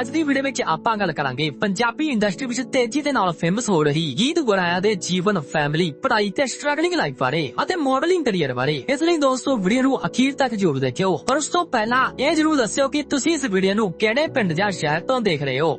ਅੱਜ ਦੀ ਵੀਡੀਓ ਵਿੱਚ ਆਪਾਂ ਗੱਲ ਕਰਾਂਗੇ ਪੰਜਾਬੀ ਇੰਡਸਟਰੀ ਵਿੱਚ ਤੇਜ਼ੀ ਦੇ ਨਾਲ ਫੇਮਸ ਹੋ ਰਹੀ ਗੀਤ ਗੁਰਾਇਆ ਦੇ ਜੀਵਨ ਫੈਮਿਲੀ ਪੜ੍ਹਾਈ ਤੇ ਸਟਰਗਲਿੰਗ ਲਾਈਫ ਬਾਰੇ ਅਤੇ ਮਾਡਲਿੰਗ ਕਰੀਅਰ ਬਾਰੇ। ਇਸ ਲਈ ਦੋਸਤੋ ਵੀਡੀਓ ਨੂੰ ਅਖੀਰ ਤੱਕ ਜ਼ਰੂਰ ਦੇਖਿਓ। ਪਰ ਉਸ ਤੋਂ ਪਹਿਲਾਂ ਇਹ ਜ਼ਰੂਰ ਦੱਸਿਓ ਕਿ ਤੁਸੀਂ ਇਸ ਵੀਡੀਓ ਨੂੰ ਕਿਹੜੇ ਪਿੰਡ ਜਾਂ ਸ਼ਹਿਰ ਤੋਂ ਦੇਖ ਰਹੇ ਹੋ?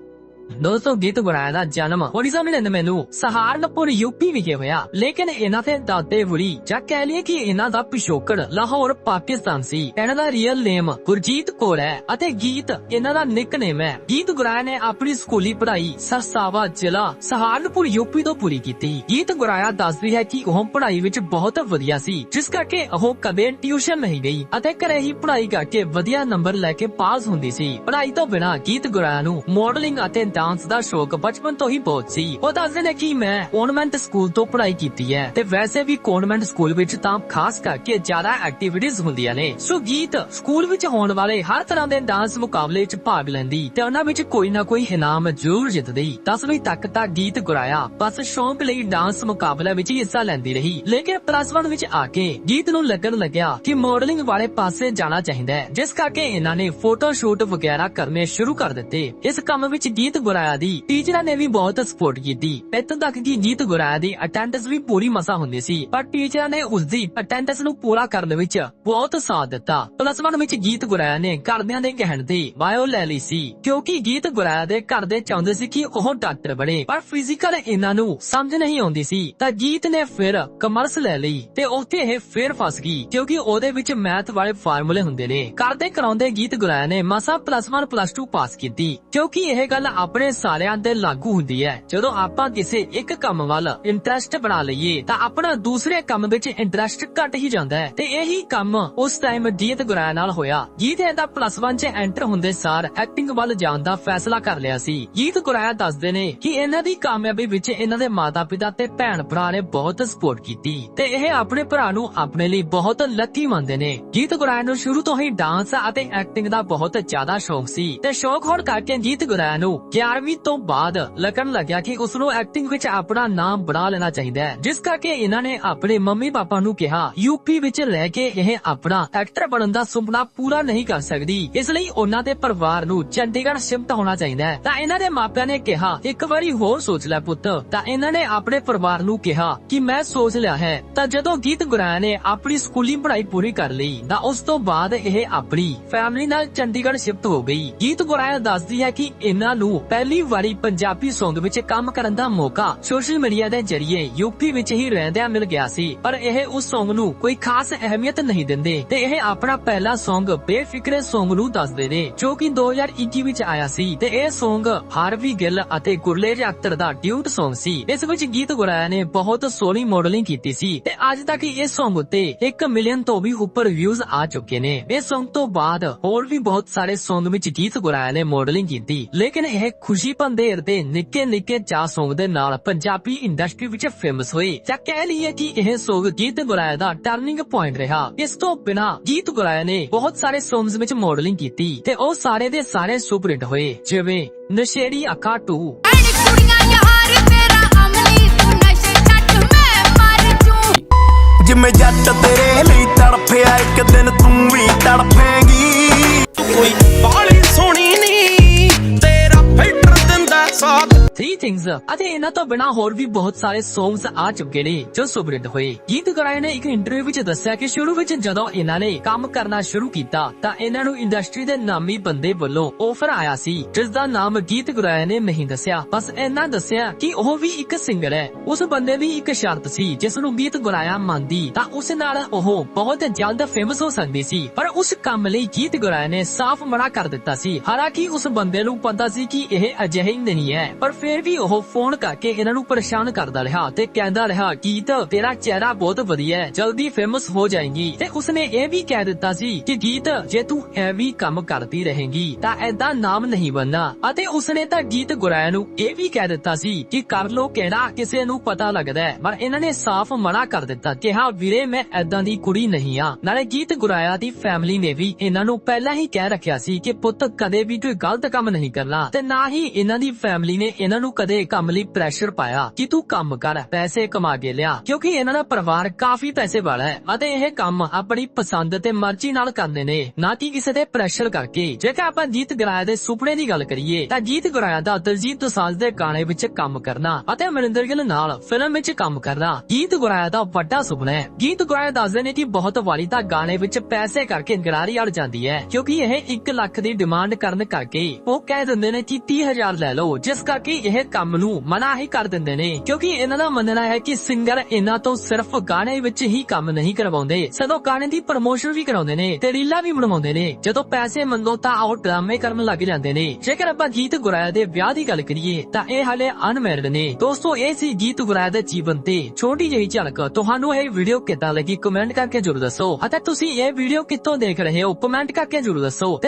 ਦੋਸਤੋ ਗੀਤ ਗੁਰਾਇਆ ਦਾ ਜਨਮ 1999 ਨੂੰ ਸਹਾਰਨਪੁਰ ਯੂਪੀ ਵਿਖੇ ਹੋਇਆ ਲੇਕਿਨ ਇਹਨਾਂ ਦੇ ਦਾਦੇ ਬੁੜੀ ਜਾਂ ਕਹਿ ਲਈਏ ਕਿ ਇਹਨਾਂ ਦਾ ਪਿਛੋਕੜ ਲਾਹੌਰ ਪਾਕਿਸਤਾਨ ਸੀ ਇਹਨਾਂ ਦਾ ਰੀਅਲ ਨੇਮ ਗੁਰਜੀਤ ਕੌਰ ਹੈ ਅਤੇ ਗੀਤ ਇਹਨਾਂ ਦਾ ਨਿਕਨੇਮ ਹੈ ਗੀਤ ਗੁਰਾਇਆ ਨੇ ਆਪਣੀ ਸਕੂਲੀ ਪੜ੍ਹਾਈ ਸਰਸਾਵਾ ਜ਼ਿਲ੍ਹਾ ਸਹਾਰਨਪੁਰ ਯੂਪੀ ਤੋਂ ਪੂਰੀ ਕੀਤੀ ਗੀਤ ਗੁਰਾਇਆ ਦੱਸਦੀ ਹੈ ਕਿ ਉਹ ਪੜ੍ਹਾਈ ਵਿੱਚ ਬਹੁਤ ਵਧੀਆ ਸੀ ਜਿਸ ਕਰਕੇ ਉਹ ਕਦੇ ਟਿਊਸ਼ਨ ਨਹੀਂ ਗਈ ਅਤੇ ਘਰੇ ਹੀ ਪੜ੍ਹਾਈ ਕਰਕੇ ਵਧੀਆ ਨੰਬਰ ਲੈ ਕੇ ਪਾਸ ਹੁੰਦੀ ਸੀ ਪੜ੍ਹਾਈ ਤੋਂ ਬਿਨਾਂ ਗੀਤ ਗੁਰਾਇਆ ਨੂੰ ਮਾਡਲਿੰਗ ਅਤੇ ਡਾਂਸ ਦਾ ਸ਼ੌਕ ਬਚਪਨ ਤੋਂ ਹੀ ਬਹੁਤ ਸੀ। ਉਹ ਦੱਸਦੇ ਨੇ ਕਿ ਮੈਂ ਕਨਵੈਂਟ ਸਕੂਲ ਤੋਂ ਪੜ੍ਹਾਈ ਕੀਤੀ ਹੈ ਤੇ ਵੈਸੇ ਵੀ ਕਨਵੈਂਟ ਸਕੂਲ ਵਿੱਚ ਤਾਂ ਖਾਸ ਕਰਕੇ ਜ਼ਿਆਦਾ ਐਕਟੀਵਿਟੀਜ਼ ਹੁੰਦੀਆਂ ਨੇ। ਸੋ ਗੀਤ ਸਕੂਲ ਵਿੱਚ ਹੋਣ ਵਾਲੇ ਹਰ ਤਰ੍ਹਾਂ ਦੇ ਡਾਂਸ ਮੁਕਾਬਲੇ ਵਿੱਚ ਭਾਗ ਲੈਂਦੀ ਤੇ ਉਹਨਾਂ ਵਿੱਚ ਕੋਈ ਨਾ ਕੋਈ ਇਨਾਮ ਜ਼ਰੂਰ ਜਿੱਤਦੀ। 10ਵੀਂ ਤੱਕ ਤਾਂ ਗੀਤ ਗੁਰਾਇਆ, ਬਸ ਸ਼ੌਂਕ ਲਈ ਡਾਂਸ ਮੁਕਾਬਲੇ ਵਿੱਚ ਹਿੱਸਾ ਲੈਂਦੀ ਰਹੀ। ਲੇਕਿਨ ਪਲੱਸ 1 ਵਿੱਚ ਆ ਕੇ ਗੀਤ ਨੂੰ ਲੱਗਣ ਲੱਗਿਆ ਕਿ ਮਾਡਲਿੰਗ ਵਾਲੇ ਪਾਸੇ ਜਾਣਾ ਚਾਹੀਦਾ ਹੈ, ਜਿਸ ਕਰਕੇ ਇਹਨਾਂ ਨੇ ਫੋਟੋ ਸ਼ੂਟ ਵਗੈਰਾ ਕਰਨੇ ਸ਼ੁਰੂ ਕਰ ਦਿੱਤੇ। ਇਸ ਕੰਮ ਵਿੱਚ ਗੀਤ ਗੁਰਾਇਆ ਦੀ ਟੀਚਰਾਂ ਨੇ ਵੀ ਬਹੁਤ ਸਪੋਰਟ ਕੀਤੀ। ਇੱਥੋਂ ਤੱਕ ਕਿ ਗੀਤ ਗੁਰਾਇਆ ਦੀ ਅਟੈਂਡੈਂਸ ਵੀ ਪੂਰੀ ਮਸਾ ਹੁੰਦੀ ਸੀ। ਪਰ ਟੀਚਰਾਂ ਨੇ ਉਸ ਦੀ ਅਟੈਂਡੈਂਸ ਨੂੰ ਪੂਰਾ ਕਰਨ ਵਿੱਚ ਬਹੁਤ ਸਾਥ ਦਿੱਤਾ। ਪਲੱਸ 1 ਵਿੱਚ ਗੀਤ ਗੁਰਾਇਆ ਨੇ ਘਰਦਿਆਂ ਦੇ ਕਹਿਣ ਤੇ ਬਾਇਓ ਲੈ ਲਈ ਸੀ। ਕਿਉਂਕਿ ਗੀਤ ਗੁਰਾਇਆ ਦੇ ਘਰ ਦੇ ਚਾਹੁੰਦੇ ਸੀ ਕਿ ਉਹ ਡਾਕਟਰ ਬਣੇ। ਪਰ ਫਿਜ਼ੀਕਲ ਇਹਨਾਂ ਨੂੰ ਸਮਝ ਨਹੀਂ ਆਉਂਦੀ ਸੀ। ਤਾਂ ਜੀਤ ਨੇ ਫਿਰ ਕਮਰਸ ਲੈ ਲਈ ਤੇ ਉੱਥੇ ਇਹ ਫੇਰ ਫਸ ਗਈ। ਕਿਉਂਕਿ ਉਹਦੇ ਵਿੱਚ ਮੈਥ ਵਾਲੇ ਫਾਰਮੂਲੇ ਹੁੰਦੇ ਨੇ। ਕਰਦੇ ਕਰਾਉਂਦੇ ਗੀਤ ਗੁਰਾਇਆ ਨੇ ਮਸਾ ਪਲੱਸ 1 ਪਲੱਸ 2 ਪਾਸ ਕੀਤੀ। ਕਿਉਂਕਿ ਇਹ ਗੱਲ ਆਪ ਆਪਣੇ ਸਾਰਿਆਂ ਤੇ ਲਾਗੂ ਹੁੰਦੀ ਹੈ। ਜਦੋਂ ਆਪਾਂ ਕਿਸੇ ਇੱਕ ਕੰਮ ਵੱਲ ਇੰਟਰਸਟ ਬਣਾ ਲਈਏ, ਤਾਂ ਆਪਣਾ ਦੂਸਰੇ ਕੰਮ ਵਿੱਚ ਇੰਟਰਸਟ ਘਟ ਹੀ ਜਾਂਦਾ ਹੈ। ਤੇ ਇਹੀ ਕੰਮ ਉਸ ਟਾਈਮ ਗੀਤ ਗੁਰਾਇਆ ਨਾਲ ਹੋਇਆ। ਗੀਤ ਇਹਦਾ ਪਲੱਸ 1 ਚ ਐਂਟਰ ਹੁੰਦੇ ਸਾਰ ਐਕਟਿੰਗ ਵੱਲ ਜਾਣ ਦਾ ਫੈਸਲਾ ਕਰ ਲਿਆ ਸੀ। ਗੀਤ ਗੁਰਾਇਆ ਦੱਸਦੇ ਨੇ ਕਿ ਇਹਨਾਂ ਦੀ ਕਾਮਯਾਬੀ ਵਿੱਚ ਇਹਨਾਂ ਦੇ ਮਾਤਾ-ਪਿਤਾ ਤੇ ਭੈਣ ਭਰਾ ਨੇ ਬਹੁਤ ਸਪੋਰਟ ਕੀਤੀ। ਤੇ ਇਹ ਆਪਣੇ ਭਰਾ ਨੂੰ ਆਪਣੇ ਲਈ ਬਹੁਤ ਲੱਕੀ ਮੰਨਦੇ ਨੇ। ਗੀਤ ਗੁਰਾਇਆ ਨੂੰ ਸ਼ੁਰੂ ਤੋਂ ਹੀ ਡਾਂਸ ਅਤੇ ਐਕਟਿੰਗ ਦਾ ਬਹੁਤ ਜ਼ਿਆਦਾ ਸ਼ੌਕ ਸੀ। ਤੇ ਸ਼ੌਕ ਹੋਣ ਕਰਕੇ ਗੀਤ ਗੁਰਾਇਆ ਨੂੰ 11ਵੀਂ ਤੋਂ ਬਾਅਦ ਲੱਗਣ ਲੱਗਿਆ ਕਿ ਉਸ ਨੂੰ ਐਕਟਿੰਗ ਵਿੱਚ ਆਪਣਾ ਨਾਮ ਬਣਾ ਲੈਣਾ ਚਾਹੀਦਾ ਹੈ, ਜਿਸ ਕਰਕੇ ਇਹਨਾਂ ਨੇ ਆਪਣੇ ਮੰਮੀ ਪਾਪਾ ਨੂੰ ਕਿਹਾ ਯੂਪੀ ਵਿੱਚ ਰਹਿ ਕੇ ਇਹ ਆਪਣਾ ਐਕਟਰ ਬਣਨ ਦਾ ਸੁਪਨਾ ਪੂਰਾ ਨਹੀਂ ਕਰ ਸਕਦੀ। ਇਸ ਲਈ ਉਹਨਾਂ ਦੇ ਪਰਿਵਾਰ ਨੂੰ ਚੰਡੀਗੜ੍ਹ ਸ਼ਿਫਟ ਹੋਣਾ ਚਾਹੀਦਾ ਹੈ। ਤਾਂ ਇਹਨਾਂ ਦੇ ਮਾਪਿਆਂ ਨੇ ਕਿਹਾ, ਇੱਕ ਵਾਰੀ ਹੋਰ ਸੋਚ ਲੈ ਪੁੱਤ। ਤਾਂ ਇਹਨਾਂ ਨੇ ਆਪਣੇ ਪਰਿਵਾਰ ਨੂੰ ਕਿਹਾ ਕਿ, ਮੈਂ ਸੋਚ ਲਿਆ ਹੈ। ਤਾਂ ਜਦੋਂ ਗੀਤ ਗੁਰਾਇਆ ਨੇ ਆਪਣੀ ਸਕੂਲੀ ਪੜ੍ਹਾਈ ਪੂਰੀ ਕਰ ਲਈ, ਤਾਂ ਉਸ ਤੋਂ ਬਾਅਦ ਇਹ ਆਪਣੀ ਫੈਮਿਲੀ ਨਾਲ ਚੰਡੀਗੜ੍ਹ ਸ਼ਿਫਟ ਹੋ ਗਈ। ਗੀਤ ਗੁਰਾਇਆ ਦੱਸਦੀ ਹੈ ਕਿ ਇਹਨਾਂ ਨੂੰ ਪਹਿਲੀ ਵਾਰੀ ਪੰਜਾਬੀ ਸੌਂਗ ਵਿੱਚ ਕੰਮ ਕਰਨ ਦਾ ਮੌਕਾ ਸੋਸ਼ਲ ਮੀਡੀਆ ਦੇ ਜ਼ਰੀਏ ਯੂਪੀ ਵਿੱਚ ਹੀ ਰਹਿੰਦਿਆਂ ਮਿਲ ਗਿਆ ਸੀ। ਪਰ ਇਹ ਉਸ Song ਨੂੰ ਕੋਈ ਖਾਸ ਅਹਿਮੀਅਤ ਨਹੀਂ ਦਿੰਦੇ ਤੇ ਇਹ ਆਪਣਾ ਪਹਿਲਾ Song ਬੇਫਿਕਰੇ Song ਨੂੰ ਦੱਸਦੇ ਨੇ, ਜੋ ਕਿ 2021 ਵਿੱਚ ਆਇਆ ਸੀ ਤੇ ਇਹ Song ਹਾਰਵੀ ਗਿੱਲ ਅਤੇ ਗੁਰਲੇਜ ਅਖਤਰ ਦਾ ਡਿਊਟ ਸੌਂਗ ਸੀ। ਇਸ ਵਿੱਚ ਗੀਤ ਗੁਰਾਇਆ ਨੇ ਬਹੁਤ ਸੋਹਣੀ ਮਾਡਲਿੰਗ ਕੀਤੀ ਸੀ ਤੇ ਅੱਜ ਤੱਕ ਇਸ ਸੌਂਗ ਉੱਤੇ 1 ਮਿਲੀਅਨ ਤੋਂ ਵੀ ਉੱਪਰ ਵਿਊਜ਼ ਆ ਚੁੱਕੇ ਨੇ। ਇਸ ਸੌਂਗ ਤੋਂ ਬਾਅਦ ਹੋਰ ਵੀ ਬਹੁਤ ਸਾਰੇ ਸੌਂਗ ਵਿੱਚ ਗੀਤ ਗੁਰਾਇਆ ਨੇ ਮਾਡਲਿੰਗ ਕੀਤੀ, ਲੇਕਿਨ ਇਹ ਖੁਸ਼ੀ ਪੰਦੇਰ ਦੇ ਨਿੱਕੇ ਨਿੱਕੇ ਚਾ Song ਦੇ ਨਾਲ ਪੰਜਾਬੀ ਇੰਡਸਟਰੀ ਵਿੱਚ ਫੇਮਸ ਹੋਏ। ਜਾਂ ਕਹਿ ਲਈਏ ਕਿ ਇਹ Song ਗੀਤ ਗੁਰਾਇਆ ਦਾ ਟਰਨਿੰਗ ਪੁਆਇੰਟ ਰਿਹਾ। ਇਸ ਤੋਂ ਬਿਨਾ ਗੀਤ ਗੁਰਾਇਆ ਨੇ ਬਹੁਤ ਸਾਰੇ Songs ਵਿੱਚ ਮਾਡਲਿੰਗ ਕੀਤੀ ਤੇ ਉਹ ਸਾਰੇ ਦੇ ਸਾਰੇ ਸੁਪਰ ਹਿੱਟ ਹੋਏ। ਜਿਵੇਂ ਨਸ਼ੇੜੀ ਅੱਖਾਂ 2 ਐਨੀ ਕੁੜੀਆਂ ਯਾਰ ਤੇਰਾ ਅਮਲੀ ਤੂੰ ਨਸ਼ੇ ਛੱਡ ਮੈਂ ਮਰ ਜੂ। ਜਿਵੇਂ ਜੱਟ ਤੇਰੇ ਲਈ ਤੜਫਿਆ ਇੱਕ ਦਿਨ ਸਾਥ 3 ਥਿੰਗਸ ਅਤੇ ਇਹਨਾਂ ਤੋਂ ਬਿਨਾ ਹੋਰ ਵੀ ਬਹੁਤ ਸਾਰੇ Songs ਆ ਚੁੱਕੇ ਨੇ ਜੋ ਸੁਪਰ ਹਿੱਟ ਹੋਏ ਗੀਤ ਗਾਇਕ ਨੇ ਇੱਕ ਇੰਟਰਵਿਊ ਵਿੱਚ ਦੱਸਿਆ ਕਿ ਸ਼ੁਰੂ ਵਿੱਚ ਜਦੋਂ ਇਹਨਾਂ ਨੇ ਕੰਮ ਕਰਨਾ ਸ਼ੁਰੂ ਕੀਤਾ ਤਾਂ ਇਹਨਾਂ ਨੂੰ ਇੰਡਸਟਰੀ ਦੇ ਨਾਮੀ ਬੰਦੇ ਵੱਲੋਂ ਆਫਰ ਆਇਆ ਸੀ ਜਿਸ ਦਾ ਨਾਮ ਗੀਤ ਗਾਇਕ ਨੇ ਨਹੀਂ ਦੱਸਿਆ ਬਸ ਇਹਨਾਂ ਦੱਸਿਆ ਕਿ ਉਹ ਵੀ ਇੱਕ ਸਿੰਗਰ ਹੈ ਉਸ ਬੰਦੇ ਦੀ ਇੱਕ ਸ਼ਰਤ ਸੀ ਜਿਸ ਨੂੰ ਗੀਤ ਗੁਰਾਇਆ ਮੰਨਦੀ ਤਾਂ ਉਸ ਨਾਲ ਉਹ ਬਹੁਤ ਜਲਦ ਫੇਮਸ ਹੋ ਸਕਦੀ ਸੀ ਪਰ ਉਸ ਕੰਮ ਲਈ ਗੀਤ ਗਾਇਕ ਨੇ ਸਾਫ਼ ਮਨਾ ਕਰ ਦਿੱਤਾ ਸੀ ਹਾਲਾਂਕਿ ਉਸ ਬੰਦੇ ਨੂੰ ਪਤਾ ਸੀ ਕਿ ਇਹ ਅਜਿਹਾ ਨਹੀਂ ਹੈ ਪਰ ਫਿਰ ਵੀ ਉਹ ਫੋਨ ਕਰਕੇ ਇਹਨਾਂ ਨੂੰ ਪਰੇਸ਼ਾਨ ਕਰਦਾ ਰਿਹਾ ਤੇ ਕਹਿੰਦਾ ਰਿਹਾ, ਗੀਤ, ਤੇਰਾ ਚਿਹਰਾ ਬਹੁਤ ਵਧੀਆ ਹੈ, ਜਲਦੀ ਫੇਮਸ ਹੋ ਜਾਏਗੀ। ਤੇ ਉਸਨੇ ਇਹ ਵੀ ਕਹਿ ਦਿੱਤਾ ਸੀ ਕਿ, ਗੀਤ, ਜੇ ਤੂੰ ਹੈਵੀ ਕੰਮ ਕਰਦੀ ਰਹੇਂਗੀ, ਤਾਂ ਐਦਾ ਨਾਮ ਨਹੀਂ ਬਣਨਾ। ਅਤੇ ਉਸਨੇ ਤਾਂ ਗੀਤ ਗੁਰਾਇਆ ਨੂੰ ਇਹ ਵੀ ਕਹਿ ਦਿੱਤਾ ਸੀ ਕਿ, ਕਰ ਲੋ ਕਿਹੜਾ ਕਿਸੇ ਨੂੰ ਪਤਾ ਲੱਗਦਾ ਹੈ। ਪਰ ਇਹਨਾਂ ਨੇ ਸਾਫ਼ ਮਨਾ ਕਰ ਦਿੱਤਾ ਕਿ ਹਾਂ ਵੀਰੇ, ਮੈਂ ਐਦਾਂ ਦੀ ਕੁੜੀ ਨਹੀਂ ਆ ਨਾਲੇ ਗੀਤ ਗੁਰਾਇਆ ਦੀ ਫੈਮਿਲੀ ਨੇ ਵੀ ਇਹਨਾਂ ਨੂੰ ਪਹਿਲਾਂ ਹੀ ਕਹਿ ਰੱਖਿਆ ਸੀ ਕਿ, ਪੁੱਤ, ਕਦੇ ਵੀ ਕੋਈ ਗਲਤ ਕੰਮ ਨਹੀਂ ਕਰਨਾ। ਤੇ ਨਾ ਹੀ ਇਹਨਾਂ ਦੀ ਫੈਮਿਲੀ ਨੇ ਇਹਨਾਂ ਨੂੰ ਕਦੇ ਕੰਮ ਲਈ ਪ੍ਰੈਸ਼ਰ ਪਾਇਆ ਕਿ ਤੂੰ ਕੰਮ ਕਰ, ਪੈਸੇ ਕਮਾ ਕੇ ਲਿਆ, ਕਿਉਂਕਿ ਇਹਨਾਂ ਦਾ ਪਰਿਵਾਰ ਕਾਫੀ ਪੈਸੇ ਵਾਲਾ ਹੈ ਅਤੇ ਇਹ ਕੰਮ ਆਪਣੀ ਪਸੰਦ ਤੇ ਮਰਜ਼ੀ ਨਾਲ ਕਰਦੇ ਨੇ, ਨਾ ਕਿ ਕਿਸੇ ਦੇ ਪ੍ਰੈਸ਼ਰ ਕਰਕੇ। ਜੇਕਰ ਆਪਾਂ ਜੀਤ ਗਰਾਇਆ ਦੇ ਸੁਪਨੇ ਦੀ ਗੱਲ ਕਰੀਏ, ਤਾਂ ਜੀਤ ਗਰਾਇਆ ਦਾ ਦਲਜੀਤ ਦੋਸਾਂਝ ਦੇ ਗਾਣੇ ਵਿੱਚ ਕੰਮ ਕਰਨਾ ਅਤੇ ਅਮਰਿੰਦਰ ਗਿੱਲ ਨਾਲ ਫਿਲਮ ਵਿੱਚ ਕੰਮ ਕਰਨਾ ਗੀਤ ਗਰਾਇਆ ਦਾ ਵੱਡਾ ਸੁਪਨਾ ਹੈ। ਗੀਤ ਗਰਾਇਆ ਦੱਸਦੇ ਨੇ ਕਿ ਬਹੁਤ ਵਾਰੀ ਤਾਂ ਗਾਣੇ ਵਿੱਚ ਪੈਸੇ ਕਰਕੇ ਗਰਾਰੀ ਅੜ ਜਾਂਦੀ ਹੈ, ਕਿਉਂਕਿ ਇਹ 1 ਲੱਖ ਦੀ ਡਿਮਾਂਡ ਕਰਨ ਕਰਕੇ ਉਹ ਕਹਿ ਦਿੰਦੇ ਨੇ ਕਿ 30000 ਲੈ ਲਓ, ਜਿਸ ਕਰਕੇ ਇਹ ਕੰਮ ਨੂੰ ਮਨਾ ਹੀ ਕਰ ਦਿੰਦੇ ਨੇ। ਕਿਉਂਕਿ ਇਹਨਾਂ ਦਾ ਮੰਨਣਾ ਹੈ ਕਿ ਸਿੰਗਰ ਇਹਨਾਂ ਤੋਂ ਸਿਰਫ ਗਾਣੇ ਵਿੱਚ ਹੀ ਕੰਮ ਨਹੀਂ ਕਰਵਾਉਂਦੇ। ਸਗੋਂ ਗਾਣੇ ਦੀ ਪ੍ਰਮੋਸ਼ਨ ਵੀ ਕਰਾਉਂਦੇ ਨੇ ਤੇ ਰੀਲਾਂ ਵੀ ਬਣਵਾਉਂਦੇ ਨੇ। ਜਦੋਂ ਪੈਸੇ ਮੰਗੋ ਤਾਂ ਉਹ ਡਰਾਮੇ ਕਰਨ ਲੱਗ ਜਾਂਦੇ ਨੇ। ਜੇਕਰ ਆਪਾਂ ਗੀਤ ਗੁਰਾਇਆ ਦੇ ਵਿਆਹ ਦੀ ਗੱਲ ਕਰੀਏ, ਤਾਂ ਇਹ ਹਾਲੇ ਅਨਮੈਰਿਡ ਨੇ। ਦੋਸਤੋ, ਇਹ ਸੀ ਗੀਤ ਗੁਰਾਇਆ ਦੇ ਜੀਵਨ ਤੇ ਛੋਟੀ ਜਿਹੀ ਝਲਕ। ਤੁਹਾਨੂੰ ਇਹ ਵੀਡੀਓ ਕਿੱਦਾਂ ਲੱਗੀ ਕਮੈਂਟ ਕਰਕੇ ਜਰੂਰ ਦੱਸੋ। ਅਤੇ ਤੁਸੀਂ ਇਹ ਵੀਡੀਓ ਕਿੱਥੋਂ ਦੇਖ ਰਹੇ ਹੋ ਕਮੈਂਟ ਕਰਕੇ ਜਰੂਰ ਦੱਸੋ।